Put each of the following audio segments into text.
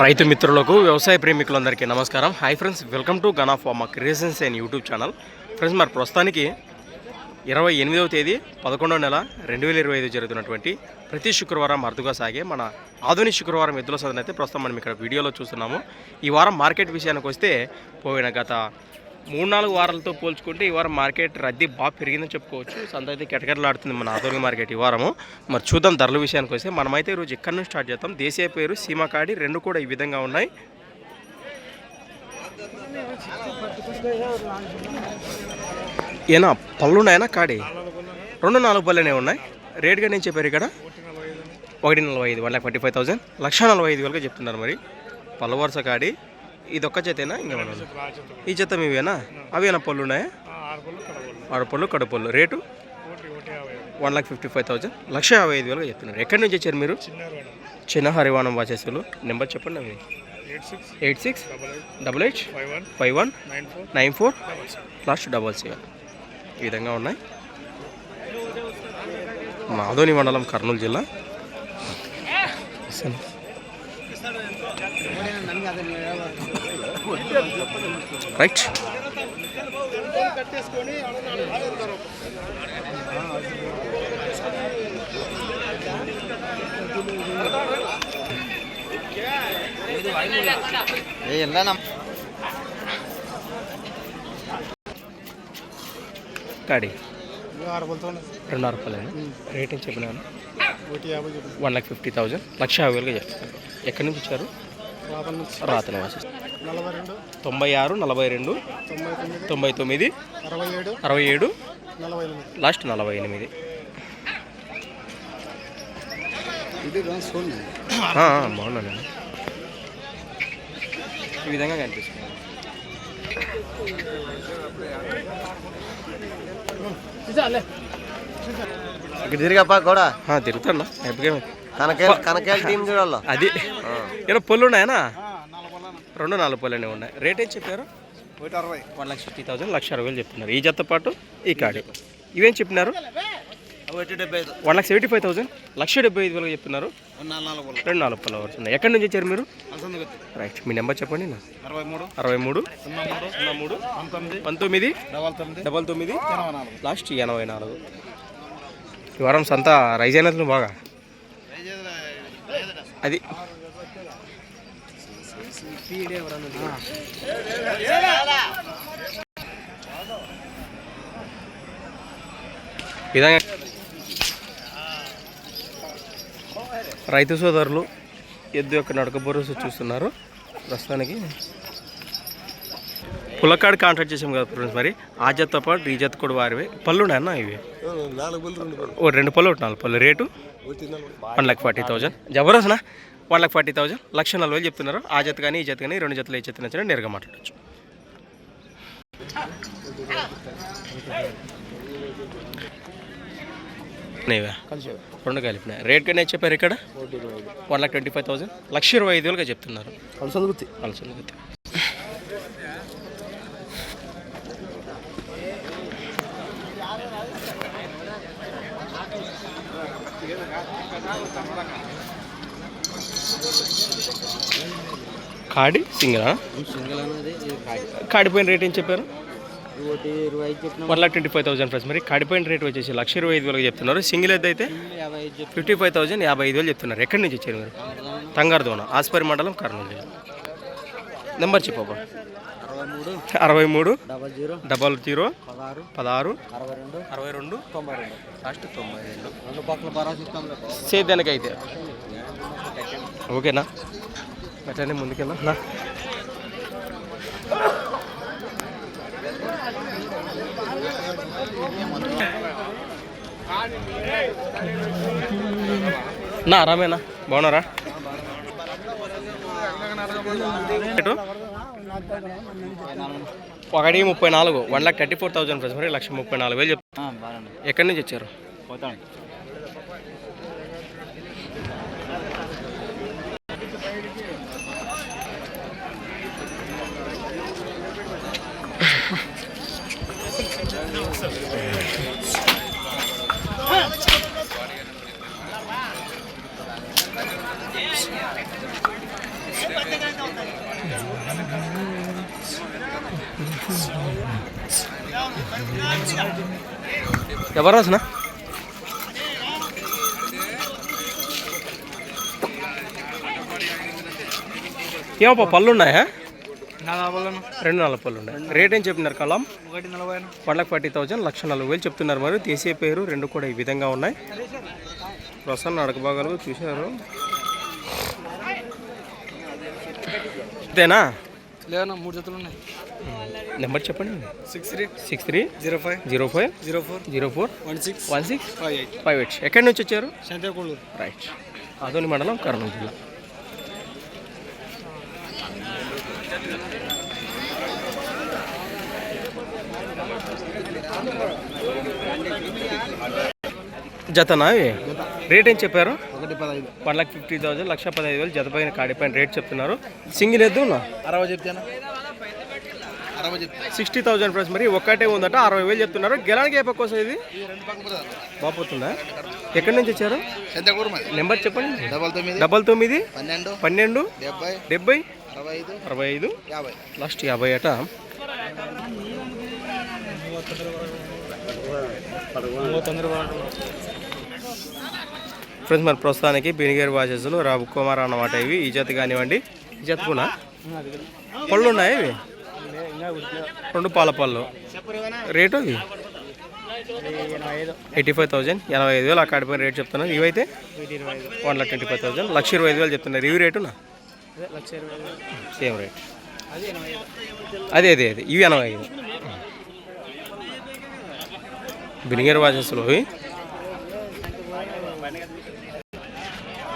రైతు మిత్రులకు వ్యవసాయ ప్రేమికులందరికీ నమస్కారం. Hi friends welcome to gun of మా creations and YouTube channel friends మరి ప్రస్తుతానికి ఇరవై ఎనిమిదవ తేదీ పదకొండవ నెల రెండు వేల ఇరవై ఐదు జరుగుతున్నటువంటి ప్రతి శుక్రవారం అరుదుగా సాగే మన ఆధునిక శుక్రవారం ఎద్దుల సదన అయితే ప్రస్తుతం మనం ఇక్కడ వీడియోలో చూస్తున్నాము. ఈ వారం మార్కెట్ విషయానికి వస్తే పోయిన గత మూడు నాలుగు వారాలతో పోల్చుకుంటే ఈ వారం మార్కెట్ రద్దీ బాగా పెరిగిందని చెప్పుకోవచ్చు. సంత అయితే కెటకెటలాడుతుంది మన ఆధునిక మార్కెట్ ఈ వారము. మరి చూద్దాం ధరల విషయానికి వస్తే మనమైతే ఈరోజు ఇక్కడ నుంచి స్టార్ట్ చేద్దాం. దేశీయ పేరు సీమాకాడి రెండు కూడా ఈ విధంగా ఉన్నాయి. ఏనా పళ్ళున్నాయనా కాడి? రెండు నాలుగు పళ్ళనే ఉన్నాయి. రేట్గా నేను చెప్పారు ఇక్కడ? ఒకటి నలభై ఐదు one lakh forty five thousand లక్ష నలభై ఐదు వేలుగా చెప్తున్నారు మరి. పళ్ళ వరుస కాడి. ఇది ఒక్క జతేనా ఇంకేమన్నా? ఈ జత మీవేనా? అవి ఏమైనా పళ్ళు ఉన్నాయా ఆడపళ్ళు కడపళ్ళు rate? One lakh fifty five thousand లక్ష యాభై ఐదు వేలుగా చెప్తున్నారు. ఎక్కడి నుంచి వచ్చారు మీరు? చిన్న హరివాణం వాచేసులు. నెంబర్ చెప్పండి అవి. Eight six double eight five one nine four last double seven. ఈ విధంగా ఉన్నాయి. మాధోని మండలం కర్నూలు జిల్లా. రైట్ కాడి రెండున్నర రూపాయలు. రేట్ ఏం చెప్పినాను వన్ లాక్ ఫిఫ్టీ థౌజండ్. లక్ష యాభై వేలుగా చెప్తాను ఎక్కడి నుంచి నుంచి రాత తొంభై ఆరు నలభై రెండు. తొంభై తొమ్మిది. అరవై ఏడు. లాస్ట్ నలభై ఎనిమిది. బాగున్నాను. ఈ విధంగా కనిపిస్తుంది. ఇక్కడ తిరిగప్ప కూడా ఆ, తిరుగుతాను. హ్యాపీగా కనకేల్ కనకేల్ టీం చూడాలి? అది. ఏదో పళ్ళు ఉన్నాయనా? రెండు నాలుగు పళ్ళనే ఉన్నాయి. రేట్ ఏం చెప్పారు? వన్ లక్ష ఫిఫ్టీ థౌసండ్ లక్ష అరవై వేలు చెప్తున్నారు ఈ జత పాటు ఈ కాడి. ఇవేం చెప్పినారు? One lakh seventy five thousand లక్ష డెబ్బై ఐదు వేలుగా చెప్తున్నారు రెండు నాలుగు పళ్ళ వరకు ఉన్నాయి. ఎక్కడి నుంచి వచ్చారు మీరు? రైట్. మీ నెంబర్ చెప్పండి నా. అరవై మూడు. అరవై మూడు. సున్నా మూడు. సున్నా మూడు. పంతొమ్మిది. డబల్ తొమ్మిది. లాస్ట్ ఎనభై నాలుగు. ఈ వారం సంత రైజ్ అయినట్లు బాగా. అది. విధంగా రైతు సోదరులు ఎద్దు యొక్క నడక భరోసా చూస్తున్నారు. ప్రస్తుతానికి పులకాడు కాంటాక్ట్ చేసాం కదా ఫ్రెండ్స్ మరి. ఆ జతతో పాటు ఈ జత కూడా వారివే. పళ్ళు ఉన్నాయన్న ఇవి? ఓ రెండు పళ్ళు ఒకటి నాలుగు పళ్ళు. Rate? One lakh forty thousand. జబర్దస్త్నా one lakh forty thousand. లక్ష నలభై వేలు చెప్తున్నారు. ఆ జత కానీ ఈ జత కానీ రెండు జతలు ఏ జత నచ్చినా నేరుగా మాట్లాడచ్చు. రెండు కలిపిన రేట్ కానీ చెప్పారు ఇక్కడ? One lakh twenty five thousand లక్ష ఇరవై ఐదు వేలుగా చెప్తున్నారు. కాడి సింగిల్ కాడిపోయిన రేట్ ఏం చెప్పారు? One lakh twenty five thousand friends మరి కాడిపోయిన రేట్ వచ్చేసి లక్ష ఇరవై ఐదు వేలకు చెప్తున్నారు. సింగిల్ అయితే అయితే ఫిఫ్టీ ఫైవ్ థౌసండ్ యాభై ఐదు వేలు చెప్తున్నారు. ఎక్కడి నుంచి వచ్చారు మీరు? తంగారదోన ఆస్పరి మండలం కర్నూలు జిల్లా. నెంబర్ చెప్పబ్బా అరవై మూడు. Double zero. Double zero. పదహారు. పదహారు. అరవై రెండు. అరవై రెండు. తొంభై రెండు. లాస్ట్ తొంభై రెండు. రెండు పక్కల ఓకేనా? అట్లనే ముందుకెళ్ళా నా. నా రామేనా బాగున్నారా? ఒకటి ముప్పై నాలుగు one lakh thirty four thousand price మరి లక్ష ముప్పై నాలుగు వేలు చెప్తాను ఎక్కడి నుంచి వచ్చారు? పోతాను ఎవరు రాసిన? ఏమప్పా పళ్ళు ఉన్నాయా రెండు నాలుగు పళ్ళు ఉన్నాయి రేట్ ఏం చెప్పినారు కలాం? ఒకటి వన్ లాక్ ఫార్టీ థౌజండ్ లక్ష నలభై వేలు చెప్తున్నారు మరి. తీసే పేరు రెండు కూడా ఈ విధంగా ఉన్నాయి. ప్రసన్న అడగబాగలు భాగాలు చూశారు. అంతేనా? లేదన్నా మూడు జతలు ఉన్నాయి. నెంబర్ చెప్పండి. Six three six three zero five zero five zero four zero four one six one six five eight five eight. ఎక్కడి నుంచి వచ్చారు? సంతేకొండూరు రైట్. ఆదోని మండలం కర్నూలు జిల్లా. జతనా? రేట్ ఏం చెప్పారు? వన్ లాక్ ఫిఫ్టీ థౌసండ్ లక్ష పదహైదు వేలు జత పైన కాడి పైన రేట్ చెప్తున్నారు. సింగిల్ ఎద్దు అరవై చెప్తాను సిక్స్టీ థౌసండ్ ప్రైస్ మరి ఒక్కటే ఉందట అరవై వేలు చెప్తున్నారు. గెలానికి ఏ పక్క వస్తుంది ఇది? బాగుపోతుందా ఎక్కడి నుంచి వచ్చారు? నెంబర్ చెప్పండి. డబల్ తొమ్మిది డబల్ తొమ్మిది పన్నెండు పన్నెండు డెబ్బై డెబ్బై అరవై ఐదు అరవై ఐదు యాభై. లాస్ట్ యాభై అట. ఫ్రెండ్స్ మరి ప్రస్తుతానికి బినిగేర్ వాచెస్లు రాబు కుమార్ అన్నమాట ఇవి. ఈ జత కానివ్వండి. ఈ జత కూడా పళ్ళు ఉన్నాయి ఇవి? రెండు పాల పళ్ళు రేటు ఇవి ఎయిటీ ఫైవ్ థౌజండ్ ఎనభై ఐదు వేలు ఆ కాడిపోయిన రేట్ చెప్తున్నారు ఇవైతే one lakh twenty five thousand లక్ష ఇరవై ఐదు వేలు చెప్తున్నారు ఇవి రేటునా సేమ్ రేట్ అదే అదే అదే ఇవి ఎనభై ఐదు ಬಿನಿಗೇರ್ ವಾಚಸ್ಲು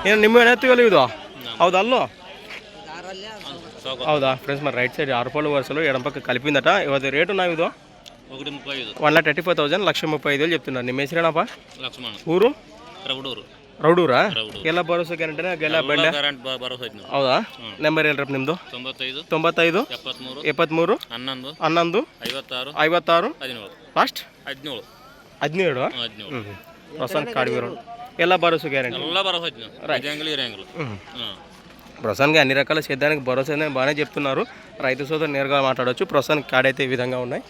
ಏನು ನಿಮ್ಮ ಎತ್ತಿವಲ್ಲ ಇದು ಹೌದಾ ಅಲ್ಲೋ ಹೌದಾ ಫ್ರೆಂಡ್ಸ್ మరి రైట్ సైడ్ ఆరుపాలు వరుసలో ఎడం పక్క కలిపిందట ఇవది రేటు నా ఇది ఒకటి ముప్పై ఐదు one lakh thirty five thousand లక్ష ముప్పై ఐదు వేలు చెప్తున్నారు ನಿಮ್ಮ ಹೆಸರೇನಪ್ಪ లక్ష్మణ ಊರು రౌడూరు ರೌಡೂರಾ ರೌಡೂರು. ಎಲ್ಲ ಭರೋಸೆ ಗ್ಯಾರಂಟಿನ ಗೆಲ್ಲ ಬೆಂಡೆ ಕರೆಂಟ್ ಭರೋಸಾ ಐತಿ ನಾವು ಹೌದಾ ನಂಬರ್ ಹೇಳ್ರಪ್ಪ ನಿಮ್ಮದು ತೊಂಬತ್ತೈದು ತೊಂಬತ್ತೈದು ಎಪ್ಪತ್ತ್ಮೂರು ಎಪ್ಪತ್ತ್ಮೂರು ಹನ್ನೊಂದು ಹನ್ನೊಂದು ಐವತ್ತಾರು ಐವತ್ತಾರು ಹದಿನೇಳು ಲಾಸ್ಟ್ ಹದಿನೇಳು ಹದಿನೇಳು ಹ್ಮ್, ಹದಿನೇಳು ಹ್ಞೂ ಪ್ರಸನ್ನ ಕಾಡಿವೀರು ಎಲ್ಲ ಭರೋಸೆ ಗ್ಯಾರಂಟಿ ಎಲ್ಲ ಭರೋಸಾ ಐತಿ ನಾವು ఇదేంగులు ఇరేంగులు ಹ್ಞೂ ప్రస్తుతానికి అన్ని రకాల సేద్యానికి భరోసా ఉందని బాగానే చెప్తున్నారు. రైతు సోదరు నేరుగా మాట్లాడవచ్చు ప్రస్తుతానికి కాడైతే ఈ విధంగా ఉన్నాయి.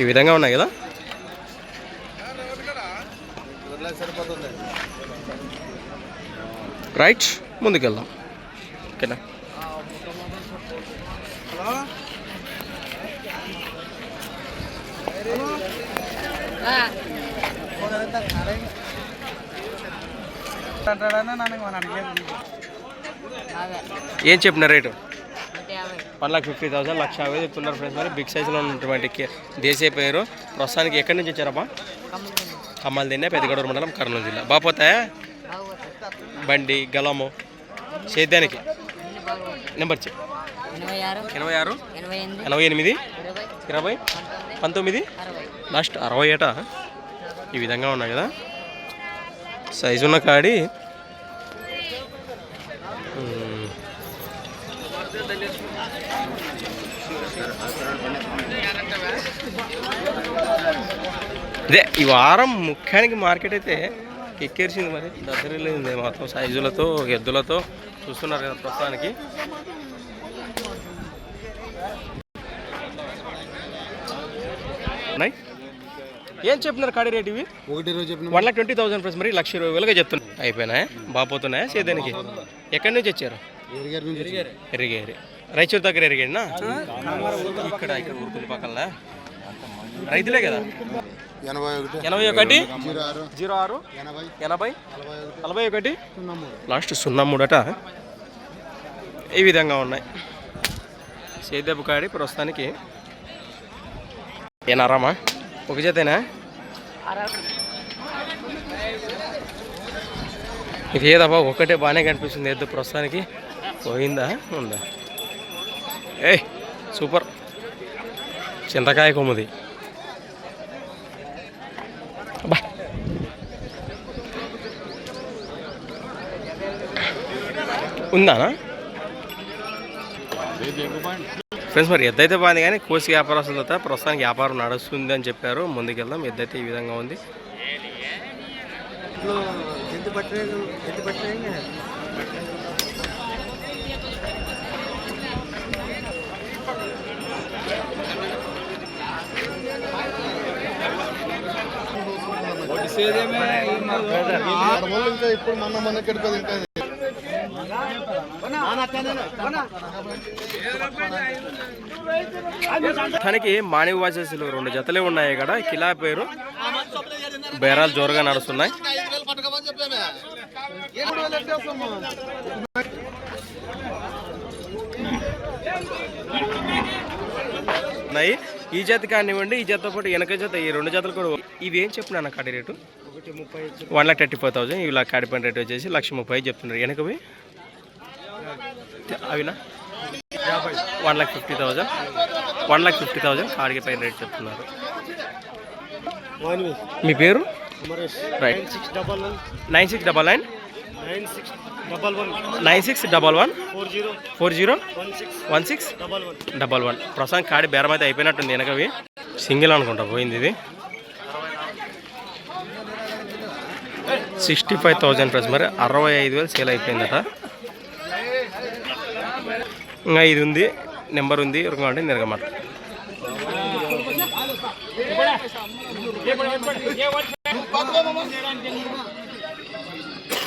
ఈ విధంగా ఉన్నాయి కదా? రైట్ ముందుకెళ్దాం. ఓకేనా? ఏం చెప్పిన rate? One lakh fifty thousand లక్ష యాభై చెప్తున్నారు ఫ్రెండ్స్ మరి. బిగ్ సైజులో ఉన్నటువంటి దేశీయ పేరు ప్రస్తుతానికి ఎక్కడి నుంచి వచ్చారమ్మా కమ్మల్ దిన్నే పెద్దగడూరు మండలం కర్నూలు జిల్లా. బాపోతాయా బండి గలము సేద్యానికి నెంబర్ చెప్పు. ఎనభై ఆరు ఎనభై ఎనిమిది ఇరవై ఇరవై పంతొమ్మిది లాస్ట్ అరవై ఏట? ఈ విధంగా ఉన్నాయి కదా. సైజు ఉన్న కాడి. అదే ఈ వారం ముఖ్యానికి మార్కెట్ అయితే ఎక్కేసింది మరి. దద్దరిల్లింది మొత్తం సైజులతో ఎద్దులతో. చూస్తున్నారు కదా ప్రస్తుతానికి. ఉన్నాయి? ఏం చెప్తున్నారు కాడి రేట్ ఇవి? ఒకటి చెప్పిన. One lakh twenty thousand plus మరి లక్ష ఇరవై వేలుగా చెప్తున్నా అయిపోయినాయా? బాపోతున్నాయా సేదానికి ఎక్కడి నుంచి వచ్చారు? ఎరిగారి రైచూరు దగ్గర ఎరిగేడినా ఇక్కడ పక్కన. రైతులే కదా? ఎనభై ఒకటి. జీరో ఆరు. ఎనభై. నలభై ఒకటి. ఒకటి? సున్నా మూడు లాస్ట్ సున్నా మూడట ఈ విధంగా ఉన్నాయి. సేద్యపు కాడి ప్రస్తుతానికి. ఏనారామా ఒక జతేనా ఇది ఏదబ్బా ఒక్కటే బాగానే కనిపిస్తుంది ఎద్దు ప్రస్తుతానికి. పోయిందా? ఉందా? ఏ సూపర్. చింతకాయ కొమ్మది. అబ్బా. ఉందానా? ఫ్రెండ్స్ మరి ఎద్దైతే బాగుంది కానీ కోసి వ్యాపారస్తులతో ప్రస్తుతానికి వ్యాపారం నడుస్తుంది అని చెప్పారు. ముందుకెళ్దాం. ఎద్దైతే ఈ విధంగా ఉంది. ఇప్పుడు మన మన కెడుకోదు ఇంకా తనకి మానవ వాచెస్లు రెండు జతలే ఉన్నాయి ఇక్కడ. కిలా పేరు. బేరాలు జోరుగా నడుస్తున్నాయి. ఉన్నాయి ఈ జత కానివ్వండి ఈ జత పాటు వెనక జత ఈ రెండు జతలు కూడా ఇవి ఏం చెప్పినా కాడి rate? One lakh thirty four thousand ఇవి కాడి పని రేట్ వచ్చేసి లక్ష ముప్పై చెప్తున్నారు. వెనకవి అవినా? One lakh fifty thousand one lakh fifty thousand కాడికి పైన రేట్ చెప్తున్నారు. మీ పేరు? Right six double one nine six double nine. Nine six double one four zero four zero one six double one double one ప్రస్తుతం కాడి బేరం అయితే అయిపోయినట్టుంది వెనకవి సింగిల్ అనుకుంటా పోయింది ఇది సిక్స్టీ ఫైవ్ థౌజండ్ ప్లస్ మరి అరవై ఐదు వేలు సేల్ అయిపోయిందట ఇంకా ఇది ఉంది నెంబర్ ఉంది ఎవరికంటే నిరగమాట ఏం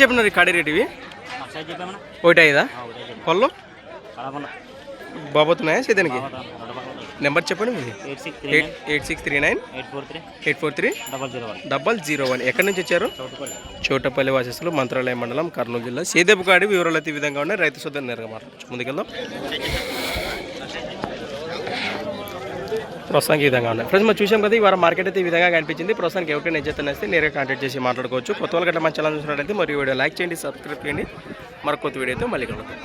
చెప్పినారు ఈ కాడి రేట్ ఇవి? ఒకటి ఐదా? పళ్ళు? బాబోతున్నాయా సేదానికి నెంబర్ చెప్పండి మీది. Eight six three eight eight six three nine. Eight four three. Double zero one. ఎక్కడి నుంచి వచ్చారు? చౌటుపల్లి. వాసస్సులు మంత్రాలయం మండలం కర్నూలు జిల్లా. సేదేపు కాడి వివరాలు అయితే ఈ విధంగా ఉన్నాయి. రైతు సోదరు నేరుగా మాట్లాడచ్చు. ముందుకెళ్దాం. ప్రస్తుతానికి ఈ విధంగా ఉన్నాయి. ఫ్రెండ్స్ మనం చూసాం కదా ఈ వారం మార్కెట్ అయితే ఈ విధంగా కనిపించింది. ప్రస్తుతానికి ఎవరికైనా నిజత నేస్తే నేరుగా కాంటాక్ట్ చేసి మాట్లాడుకోవచ్చు. కొత్త వాళ్ళకి మంచి ఛానల్ చూసినట్లయితే మరి వీడియో లైక్ చేయండి సబ్స్క్రైబ్ చేయండి. మరి కొత్త వీడియోతో మళ్ళీ కలుగుతాం